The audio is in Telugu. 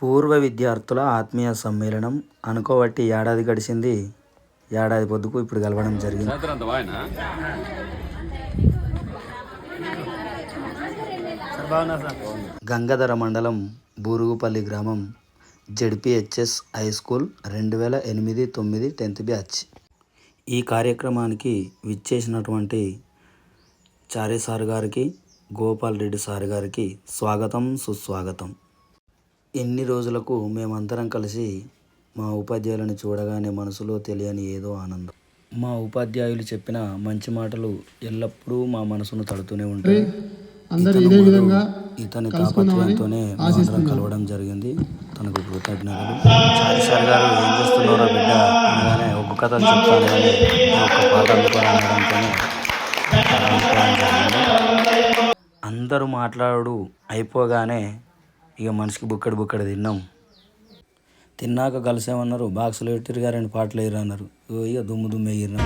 పూర్వ విద్యార్థుల ఆత్మీయ సమ్మేళనం అనుకోబట్టి ఏడాది గడిచింది. ఏడాది పొద్దుకు ఇప్పుడు కలవడం జరిగింది. గంగాధర మండలం బూరుగుపల్లి గ్రామం జెడ్పిహెచ్ఎస్ హై స్కూల్ రెండు వేల ఎనిమిది తొమ్మిది టెన్త్ బ్యాచ్. ఈ కార్యక్రమానికి విచ్చేసినటువంటి చారే సార్ గారికి గోపాల్ రెడ్డి సార్ గారికి స్వాగతం సుస్వాగతం. ఎన్ని రోజులకు మేమందరం కలిసి మా ఉపాధ్యాయులను చూడగానే మనసులో తెలియని ఏదో ఆనందం. మా ఉపాధ్యాయులు చెప్పిన మంచి మాటలు ఎల్లప్పుడూ మా మనసును తడుతూనే ఉంటాయి. అందరూ ఇతను తాపత్రయంతోనే మేమందరం కలవడం జరిగింది. తనకు కృతజ్ఞతలు. సార్ గారు ఏం చేస్తున్నారో బిడ్డ? అనగానే ఒక్క కథలు చెప్తాను కానీ పాట. అందరూ మాట్లాడు అయిపోగానే ఇక మనిషికి బుక్కడు బుక్కడి తిన్నాం. తిన్నాక కలిసేమన్నారు బాక్సులు పెట్టిరు రెండు పాటలు వేయరు అన్నారు. ఓ ఇక దుమ్ము దుమ్ము వేయరు.